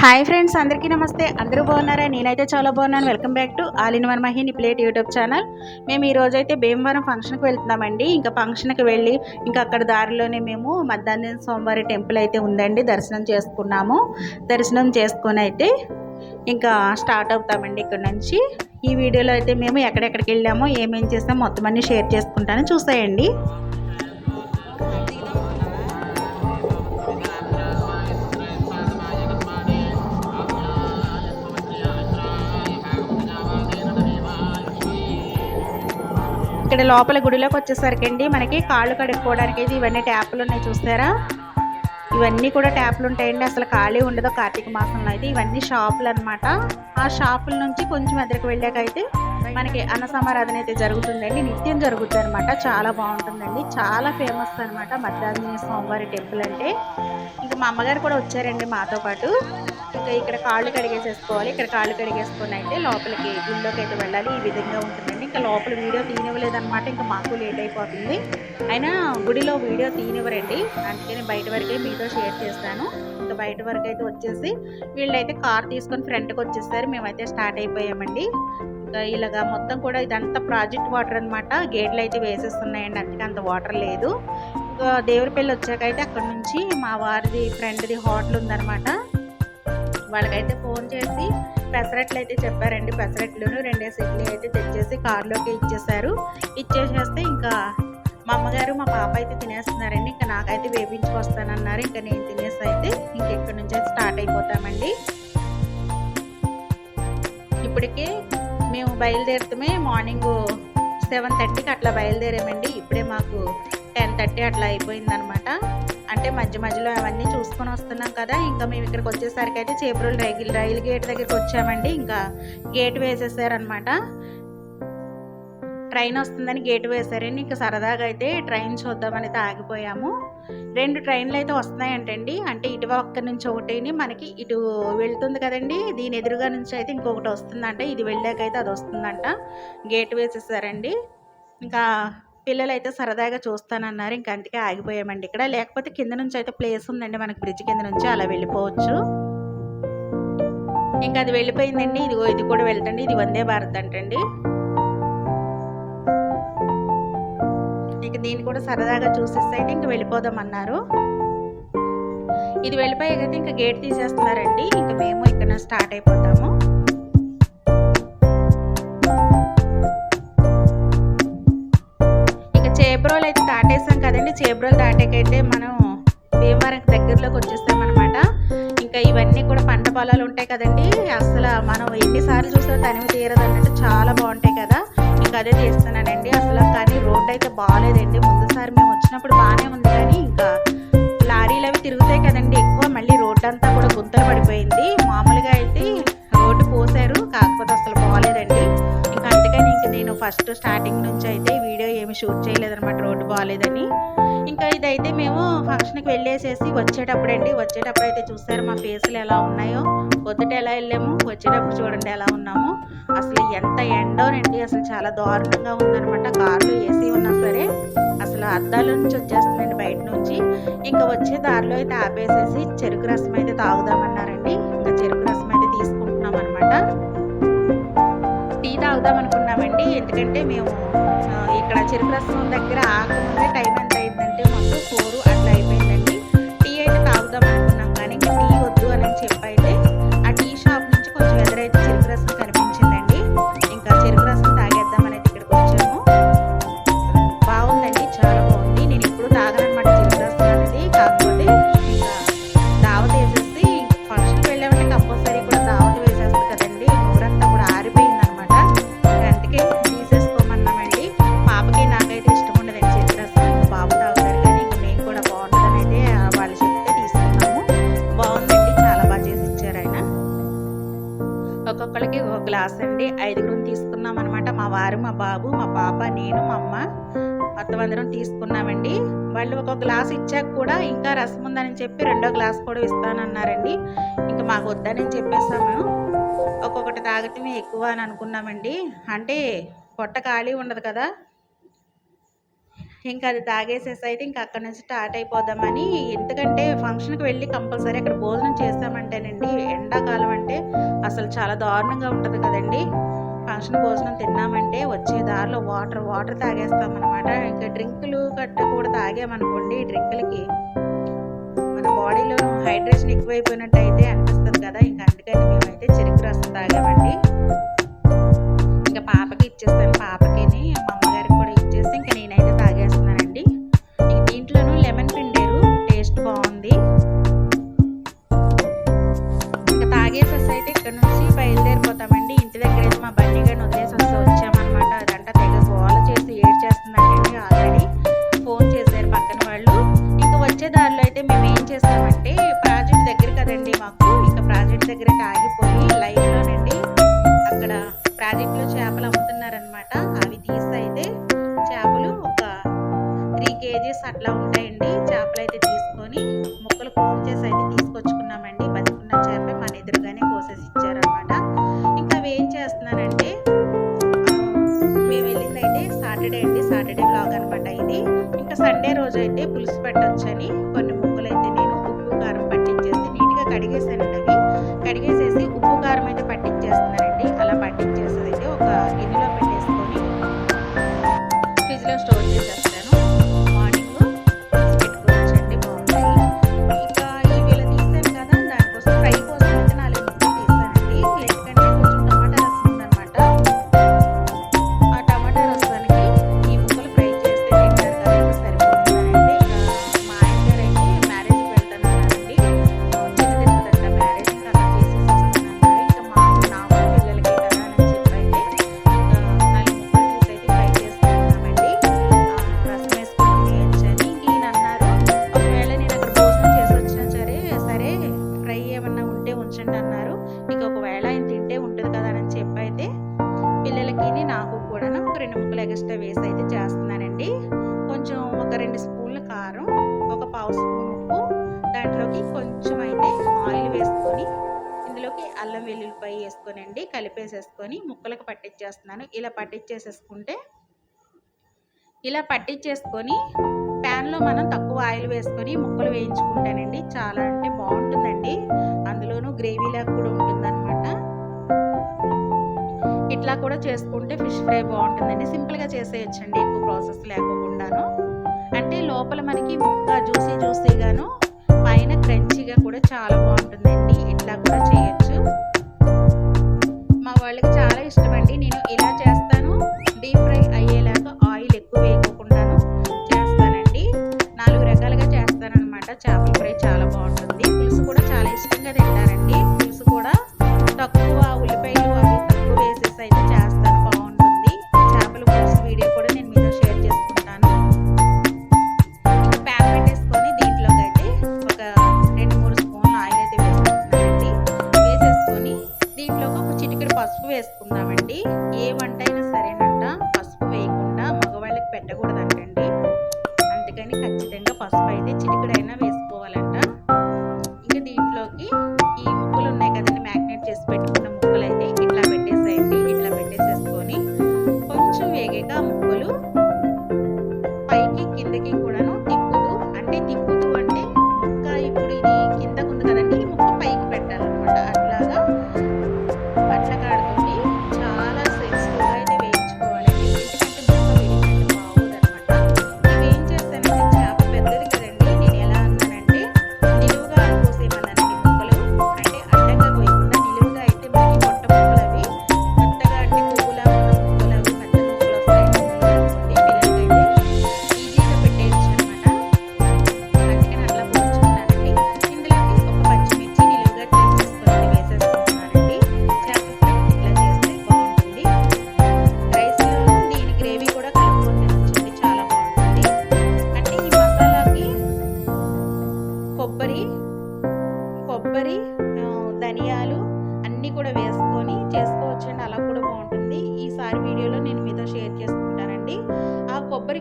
Hi friends అందరికీ నమస్తే. అందరూ బాగున్నారా? నేనైతే చాలా బాగున్నాను. Welcome back to all in one మహిని plate YouTube channel మేము ఈ అయితే భీమవరం ఫంక్షన్కి వెళ్తున్నామండి. ఇంకా ఫంక్షన్కి వెళ్ళి ఇంకా అక్కడ దారిలోనే మేము మధ్యాహ్నం సోమవారి టెంపుల్ అయితే ఉందండి. దర్శనం చేసుకున్నాము. దర్శనం చేసుకొని అయితే ఇంకా స్టార్ట్ అవుతామండి ఇక్కడ నుంచి. ఈ వీడియోలో అయితే మేము ఎక్కడెక్కడికి వెళ్ళామో ఏమేం చేస్తామో మొత్తం అన్ని షేర్ చేసుకుంటాను. చూసేయండి. ఇక్కడ లోపల గుడిలోకి వచ్చేసరికి అండి మనకి కాళ్ళు కడుక్కోవడానికి అయితే ఇవన్నీ ట్యాపులు ఉన్నాయి చూస్తారా? ఇవన్నీ కూడా ట్యాపులు ఉంటాయండి. అసలు ఖాళీ ఉండదు కార్తీక మాసంలో అయితే. ఇవన్నీ షాపులు అనమాట ఆ షాపుల నుంచి కొంచెం ఎదురుకు వెళ్ళాక అయితే మనకి అన్న సమారాధన అయితే జరుగుతుందండి. నిత్యం జరుగుతుంది అనమాట చాలా బాగుంటుందండి. చాలా ఫేమస్ అనమాట మధ్యాహ్నం స్వామివారి టెంపుల్ అంటే. ఇంకా మా అమ్మగారు కూడా వచ్చారండి మాతో పాటు. ఇంకా ఇక్కడ కాళ్ళు కడిగేసేసుకోవాలి. ఇక్కడ కాళ్ళు కడిగేసుకొని అయితే లోపలికి గుళ్ళోకి అయితే వెళ్ళాలి. ఈ విధంగా ఉంటుందండి. ఇంకా లోపల వీడియో తీనివ్వలేదన్నమాట ఇంకా మాకు లేట్ అయిపోతుంది. అయినా గుడిలో వీడియో తీనివ్వరండి అందుకని బయట వరకే మీతో షేర్ చేస్తాను. ఇంకా బయట వరకు అయితే వచ్చేసి వీళ్ళైతే కార్ తీసుకొని ఫ్రంట్కి వచ్చేసారు. మేమైతే స్టార్ట్ అయిపోయామండి. ఇలాగా ఇలాగా మొత్తం కూడా ఇదంతా ప్రాజెక్ట్ వాటర్ అనమాట గేట్లు అయితే వేసేస్తున్నాయండి అందుకే అంత వాటర్ లేదు. ఇంకా వచ్చాక వచ్చాకైతే అక్కడ నుంచి మా వారిది ఫ్రెండ్ది హోటల్ ఉందనమాట వాళ్ళకైతే ఫోన్ చేసి పెసరట్లు అయితే చెప్పారండి. పెసరట్లును రెండేసి ఇడ్లీ అయితే తెచ్చేసి కార్లోకి ఇచ్చేసారు. ఇచ్చేసేస్తే ఇంకా మా అమ్మగారు మా పాప అయితే తినేస్తున్నారండి. ఇంకా నాకైతే వేపించుకొస్తానన్నారు. ఇంకా నేను తినేసి అయితే ఇంక ఇక్కడ నుంచి అయితే స్టార్ట్ అయిపోతామండి. ఇప్పటికే మేము బయలుదేరుతామే మార్నింగ్ సెవెన్ థర్టీకి అట్లా బయలుదేరామండి. ఇప్పుడే మాకు టెన్ థర్టీ అట్లా అయిపోయిందనమాట. అంటే మధ్య మధ్యలో అవన్నీ చూసుకొని వస్తున్నాం కదా ఇంకా మేము ఇక్కడికి వచ్చేసరికి అయితే చేపరులు రైలు రైలు గేట్ దగ్గరికి వచ్చామండి. ఇంకా గేట్ వేసేసారనమాట. ట్రైన్ వస్తుందని గేట్ వేశారని ఇంకా సరదాగా అయితే ట్రైన్ చూద్దామని అయితే ఆగిపోయాము రెండు ట్రైన్లు అయితే వస్తున్నాయంటండి. అంటే ఇటు పక్క నుంచి ఒకటిని మనకి ఇటు వెళ్తుంది కదండి. దీని ఎదురుగా నుంచి అయితే ఇంకొకటి వస్తుందంట. ఇది వెళ్ళాకైతే అది వస్తుందంట. గేట్ వేసేసారండి. ఇంకా పిల్లలు అయితే సరదాగా చూస్తానన్నారు. ఇంకా అందుకే ఆగిపోయామండి ఇక్కడ. లేకపోతే కింద నుంచి అయితే ప్లేస్ ఉందండి. మనకి బ్రిడ్జ్ కింద నుంచి అలా వెళ్ళిపోవచ్చు. ఇంకా అది వెళ్ళిపోయిందండి. ఇది ఇది కూడా వెళ్తండి ఇది వందే భారత్ అంటండి. ఇక దీన్ని కూడా సరదాగా చూసేస్తే ఇంకా వెళ్ళిపోదాం అన్నారు ఇది వెళ్ళిపోయాక ఇంకా గేట్ తీసేస్తున్నారండి. ఇంకా మేము ఇక్కడ స్టార్ట్ అయిపోతాము. ఇక చేబ్రోలు అయితే దాటేసాం కదండి. చేబ్రోలు దాటాకైతే మనం భీమవరం దగ్గరలోకి వచ్చేస్తాం అనమాట ఇంకా ఇవన్నీ కూడా పంట పొలాలు ఉంటాయి కదండి. అసలు మనం ఎన్నిసార్లు చూసినా తనివి తీరదు అన్నట్టు చాలా బాగుంటాయి కదా. ఇంకా అదే తీస్తున్నానండి వచ్చినప్పుడు బాగానే ఉంది కానీ ఇంకా లారీలు అవి తిరుగుతాయి కదండి. ఎక్కువ మళ్ళీ రోడ్ అంతా కూడా గుంతలు పడిపోయింది. మామూలుగా అయితే రోడ్డు పోసారు కాకపోతే అసలు బాగాలేదండి ఇంకా అందుకని ఇంక నేను ఫస్ట్ స్టార్టింగ్ నుంచి అయితే వీడియో ఏమి షూట్ చేయలేదన్నమాట రోడ్డు బాగాలేదని ఇంకా ఇదైతే మేము ఫంక్షన్కి వెళ్ళేసేసి వచ్చేటప్పుడు అండి వచ్చేటప్పుడు అయితే చూస్తారు మా ఫేసులు ఎలా ఉన్నాయో. పొద్దుట ఎలా వెళ్ళాము వచ్చేటప్పుడు చూడండి ఎలా ఉన్నాము. అసలు ఎంత ఎండోనండి అసలు చాలా దారుణంగా ఉందనమాట కార్లో ఏసీ ఉన్నా సరే. అసలు అద్దాల నుంచి వచ్చేస్తుందండి బయట నుంచి. ఇంకా వచ్చే దారిలో అయితే ఆపేసేసి చెరుకు రసం అయితే తాగుదామన్నారండి. ఇంకా చెరుకు రసం అయితే తీసుకుంటున్నాం అనమాట టీ తాగుదాం అనుకున్నామండి. ఎందుకంటే మేము ఇక్కడ చెరుకు రసం దగ్గర ఆగముందే టైం ఎంత అయిందంటే మొత్తం ఫోర్ ఒక అండి. ఐదుగురం తీసుకున్నాం అనమాట మా వారు మా బాబు మా పాప నేను మా అమ్మ. మొత్తం అందరం తీసుకున్నామండి. వాళ్ళు ఒక గ్లాస్ ఇచ్చాక కూడా ఇంకా రసం ఉందని చెప్పి రెండో గ్లాస్ కూడా ఇస్తానన్నారండి. ఇంకా మాకు వద్దని చెప్పేసాము ఒక్కొక్కటి తాగటమే ఎక్కువ అని అనుకున్నామండి. అంటే పొట్ట ఖాళీ ఉండదు కదా. ఇంకా అది తాగేసేసి అయితే ఇంకా అక్కడ నుంచి స్టార్ట్ అయిపోదామని. ఎందుకంటే ఫంక్షన్కి వెళ్ళి కంపల్సరీ అక్కడ భోజనం చేస్తామంటేనండి ఎండాకాలం అంటే అసలు చాలా దారుణంగా ఉంటుంది కదండి. ఫంక్షన్ భోజనం తిన్నామంటే వచ్చే దారిలో వాటర్ వాటర్ తాగేస్తామన్నమాట. ఇంకా డ్రింకులు గట్ట కూడా తాగామనుకోండి డ్రింకులకి మన బాడీలో హైడ్రేషన్ ఎక్కువైపోయినట్టు అయితే అనిపిస్తుంది కదా. ఇంకా అందుకని మేమైతే చెరుకు రసం తాగామండి. ఇంకా పాపకి ఇచ్చేస్తాం ఎదురుగానే కోసేసి ఇచ్చారనమాట. ఇంకా ఏం చేస్తున్నానంటే మేము వెళ్ళిందైతే సాటర్డే అండి. సాటర్డే బ్లాగ్ అనమాట ఇది. ఇంకా సండే రోజు అయితే పులుసు పెట్టొచ్చని వేసుకొనండి కలిపేసేసుకొని ముక్కలకు పట్టించేస్తున్నాను ఇలా పట్టించేసేసుకుంటే ఇలా పట్టించేసుకొని ప్యాన్లో మనం తక్కువ ఆయిల్ వేసుకొని ముక్కలు వేయించుకుంటానండి. చాలా అంటే బాగుంటుందండి. అందులోనూ గ్రేవీలా కూడా ఉంటుందన్నమాట. ఇట్లా కూడా చేసుకుంటే ఫిష్ ఫ్రై బాగుంటుందండి. సింపుల్గా చేసేయచ్చండి ఎక్కువ ప్రాసెస్ లేకుండాను అంటే లోపల మనకి ముక్క జ్యూసీ జ్యూసీగాను పైన క్రంచీగా కూడా చాలా బాగుంటుందండి. ఇట్లా కూడా చేయొచ్చు.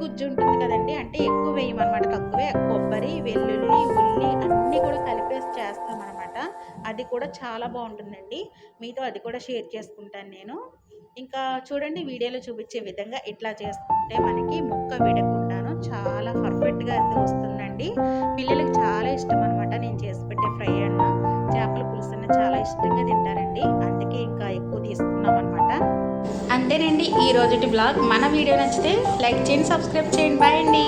గుజ్జు ఉంటుంది కదండి. అంటే ఎక్కువ వేయమన్నమాట తక్కువే కొబ్బరి వెల్లుల్లి ఉల్లి అన్ని కూడా కలిపేసి చేస్తామన్నమాట అది కూడా చాలా బాగుంటుందండి. మీతో అది కూడా షేర్ చేసుకుంటాను నేను. ఇంకా చూడండి వీడియోలో చూపించే విధంగా ఇట్లా చేసుకుంటే మనకి మొక్క విడకుండాను చాలా పర్ఫెక్ట్గా అయితే వస్తుందండి. పిల్లలకు చాలా ఇష్టం అనమాట నేను చేసి పెట్టే ఫ్రై అన్న. చేపల పులుసు చాలా ఇష్టంగా తింటారండి. అందుకే ఇంకా ఎక్కువ తీసుకున్నాం అనమాట అంతేనండి. ఈ రోజుటి బ్లాగ్ మన వీడియో నచ్చితే లైక్ చేయండి సబ్స్క్రైబ్ చేయండి. బాయ్ అండి.